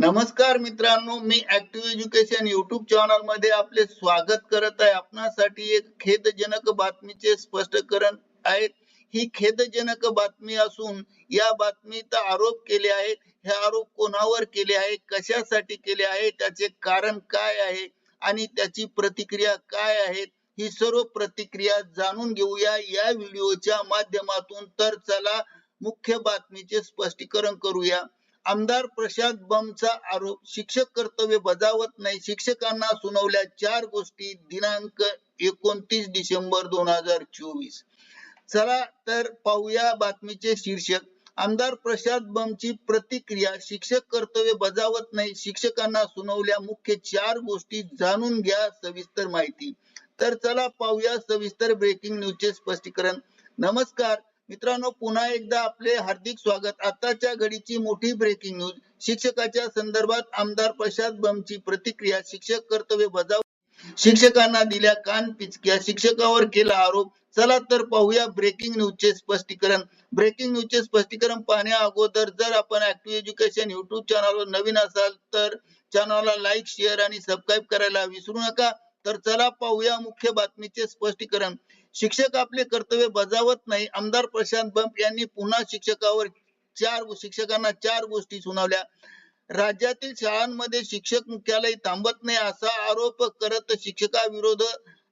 नमस्कार मित्रांनो मी ऍक्टिव्ह एज्युकेशन युट्यूब चॅनलमध्ये आपले स्वागत करत आहे. आपणासाठी एक खेदजनक बातमीचे स्पष्टीकरण आहे. ही खेदजनक बातमी असून या बातमीत आरोप केले आहेत. हे आरोप कोणावर केले आहे? कशासाठी केले आहे? त्याचे कारण काय आहे? आणि त्याची प्रतिक्रिया काय आहे? ही सर्व प्रतिक्रिया जाणून घेऊया. या व्हिडिओच्या माध्यमातून तर चला मुख्य बातमीचे स्पष्टीकरण करूया. आमदार प्रशांत बमचा आरोप शिक्षक कर्तव्य बजावत नाही शिक्षकांना सुनावल्या चार गोष्टी दिनांक एकोणतीस डिसेंबर दोन हजार चोवीस. चला तर पाहूया बातमीचे शीर्षक. आमदार प्रशांत बमची प्रतिक्रिया शिक्षक कर्तव्य बजावत नाही शिक्षकांना सुनावल्या मुख्य चार गोष्टी जाणून घ्या सविस्तर माहिती. तर चला पाहूया सविस्तर ब्रेकिंग न्यूजचे स्पष्टीकरण. नमस्कार मित्रांनो पुन्हा एकदा आपले हार्दिक स्वागत. आताच्या घडीची मोठी ब्रेकिंग न्यूज शिक्षकाच्या संदर्भात आमदार प्रशांत बमची प्रतिक्रिया. शिक्षक कर्तव्य बजाव शिक्षकांना दिल्या कान पिचक्या. शिक्षकावर केला आरोप. चला तर पाहूया ब्रेकिंग न्यूजचे स्पष्टीकरण. ब्रेकिंग न्यूजचे स्पष्टीकरण पाहण्या अगोदर जर आपण ऍक्टिव्ह एज्युकेशन युट्यूब चॅनलवर नवीन असाल तर चॅनलला लाईक शेअर आणि सबस्क्राईब करायला विसरू नका. तर चला पाहूया मुख्य बातमीचे स्पष्टीकरण. शिक्षक आपले कर्तव्य बजावत नाही. आमदार प्रशांत बंप यांनी पुन्हा शिक्षकावर चार शिक्षकांना चार गोष्टी सुनावल्या. राज्यातील शाळांमध्ये शिक्षक मुख्यालय थांबत नाही असा आरोप करत शिक्षकाविरोध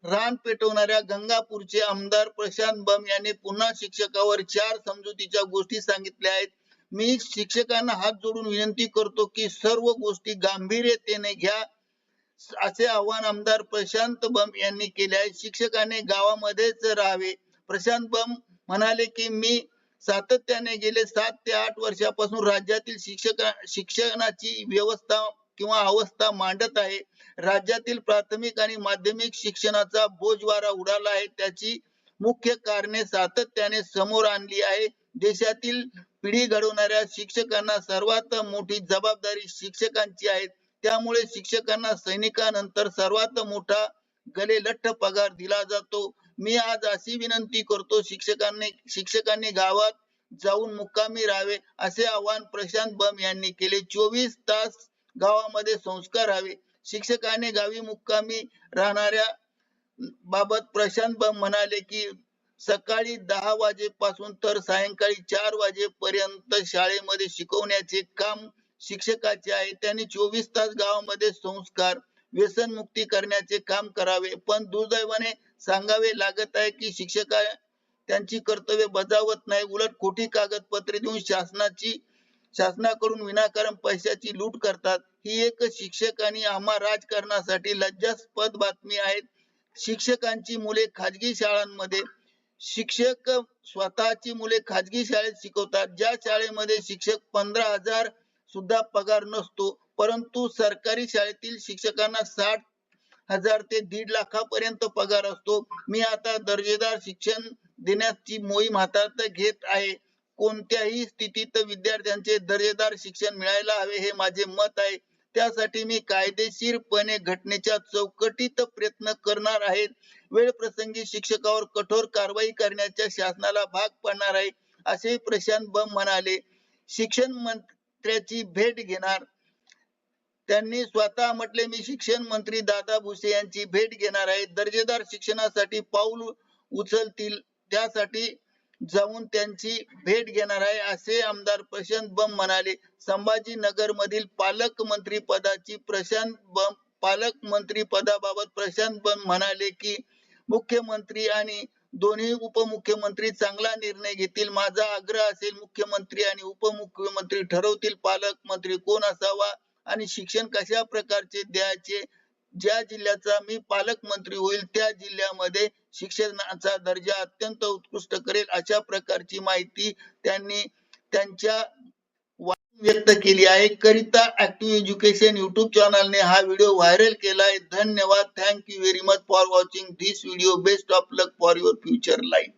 रान पेटवणाऱ्या गंगापूरचे आमदार प्रशांत बम यांनी पुन्हा शिक्षकावर चार समजुतीच्या गोष्टी सांगितल्या आहेत. मी शिक्षकांना हात जोडून विनंती करतो की सर्व गोष्टी गांभीर्यतेने घ्या. असे आव्हान आमदार प्रशांत बंब यांनी केले आहे. शिक्षकाने गावामध्येच राहावे. प्रशांत बंब म्हणाले की मी सातत्याने गेले सात ते आठ वर्षापासून राज्यातील शिक्षक शिक्षणाची व्यवस्था किंवा अवस्था मांडत आहे. राज्यातील प्राथमिक आणि माध्यमिक शिक्षणाचा बोजवारा उडाला आहे. त्याची मुख्य कारणे सातत्याने समोर आणली आहे. देशातील पिढी घडवणाऱ्या शिक्षकांना सर्वात मोठी जबाबदारी शिक्षकांची आहे. त्यामुळे शिक्षकांना सैनिकानंतर सर्वात मोठा गले लठ्ठ पगार दिला जातो. मी आज अशी विनंती करतो शिक्षकांनी शिक्षकांनी गावात जाऊन मुक्कामी राहावे असे आवाहन प्रशांत बम यांनी केले. चोवीस तास गावामध्ये संस्कार हवे. शिक्षकाने गावी मुक्कामी राहणाऱ्या बाबत प्रशांत बम म्हणाले की सकाळी दहा वाजेपासून तर सायंकाळी चार वाजेपर्यंत शाळेमध्ये शिकवण्याचे काम शिक्षकाचे आहे त्यांनी चोवीस तास गावामध्ये संस्कार व्यसन मुक्ती करण्याचे काम करावे. पण दुर्दैवाने सांगावे लागत आहे की शिक्षक त्यांची कर्तव्य बजावत नाही. उलट खोटी कागदपत्रे देऊन शासनाची शासनाकडून विनाकारण पैशाची लूट करतात. ही एक शिक्षक आणि आम्हा राजकारणासाठी लज्जास्पद बातमी आहे. शिक्षकांची मुले खाजगी शाळांमध्ये शिक्षक स्वतःची मुले खाजगी शाळेत शिकवतात. ज्या शाळेमध्ये शिक्षक पंधरा हजार सुद्धा पगार नसतो. परंतु सरकारी शाळेतील शिक्षकांना साठ हजार ते दीड लाखापर्यंत पगार असतो. मी आता दर्जेदार शिक्षण देण्याची मोहीम हातात घेत आहे. कोणत्याही स्थितीत विद्यार्थ्यांचे दर्जेदार शिक्षण मिळायला हवे हे माझे मत आहे. त्यासाठी मी कायदेशीरपणे घटनेच्या चौकटीत प्रयत्न करणार आहे. वेळ प्रसंगी शिक्षकावर कठोर कारवाई करण्याच्या शासनाला भाग पडणार आहे असे प्रशांत बम म्हणाले. शिक्षण मंत्र्याची भेट घेणार. त्यांनी स्वतः म्हटले मी शिक्षण मंत्री दादा भुसे यांची भेट घेणार आहे. दर्जेदार शिक्षणासाठी पाऊल उचलतील. त्यासाठी जाऊन त्यांची भेट घेणार आहे असे आमदार प्रशांत बम म्हणाले. संभाजीनगर मधील पालकमंत्री पदाची प्रशांत बम पालकमंत्री पदाबाबत प्रशांत बम म्हणाले की मुख्यमंत्री आणि दोन्ही उपमुख्यमंत्री चांगला निर्णय घेतील. माझा आग्रह असेल मुख्यमंत्री आणि उपमुख्यमंत्री ठरवतील. पालकमंत्री कोण असावा आणि शिक्षण कशा प्रकारचे द्यायचे? ज्या जिल्ह्याचा मी पालकमंत्री होईल त्या जिल्ह्यामध्ये शिक्षणाचा दर्जा अत्यंत उत्कृष्ट करेल अशा प्रकारची माहिती त्यांनी त्यांच्या व्यक्त केली आहे. करिता ऍक्टिव्ह एज्युकेशन युट्यूब चॅनलने हा व्हिडिओ व्हायरल केला आहे धन्यवाद. Thank you very much for watching this video best of luck for your future life